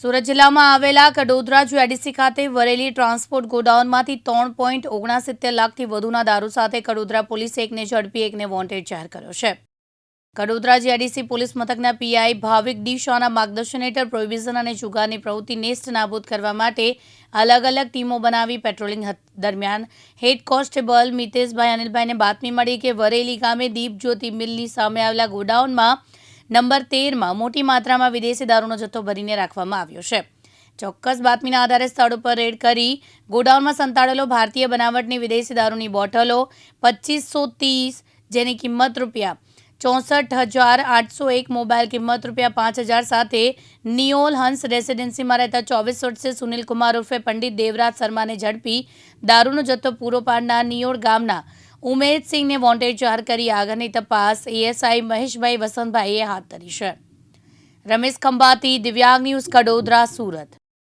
સુરત જિલ્લામાં આવેલા કડોદરા જુઆડીસી ખાતે વરેલી ટ્રાન્સપોર્ટ ગોડાઉનમાંથી ત્રણ પોઈન્ટ ઓગણસિત્તેર લાખથી વધુના દારૂ સાથે કડોદરા પોલીસે એકને ઝડપી, એકને વોન્ટેડ જાહેર કર્યો છે. કડોદરા જીઆઈડીસી પોલીસ મથકના પીઆઈ ભાવિક ડી શાહના માર્ગદર્શન હેઠળ પ્રોવિઝન અને જુગારની પ્રવૃત્તિ નેસ્ટ નાબૂદ કરવા માટે અલગ અલગ ટીમો બનાવી પેટ્રોલિંગ દરમિયાન હેડ કોન્સ્ટેબલ મિતેશભાઈ અનિલભાઈને બાતમી મળી કે વરેલી ગામે દીપ જ્યોતિ મિલની સામે આવેલા ગોડાઉનમાં નંબર તેરમાં મોટી માત્રામાં વિદેશી દારૂનો જથ્થો ભરીને રાખવામાં આવ્યો છે. ચોક્કસ બાતમીના આધારે સ્થળ ઉપર રેડ કરી ગોડાઉનમાં સંતાડેલો ભારતીય બનાવટની વિદેશી દારૂની બોટલો પચીસો ત્રીસ, જેની કિંમત રૂપિયા ચોસઠ હજાર આઠસો એક, મોબાઈલ કિંમત રૂપિયા પાંચ હજાર સાથે નિયોલ હંસ રેસિડેન્સીમાં રહેતા ચોવીસ વર્ષે સુનિલ કુમાર ઉર્ફે પંડિત દેવરાજ શર્માને ઝડપી દારૂનો જથ્થો પૂરો પાડનાર નિયોળ ગામના ઉમેદસિંહને વોન્ટેડ જાહેર કરી આગળની તપાસ. એએસઆઈ મહેશભાઈ વસંતભાઈએ હાથ ધરી છે. રમેશ ખંભાતી, દિવ્યાંગ ન્યૂઝ, કડોદરા, સુરત.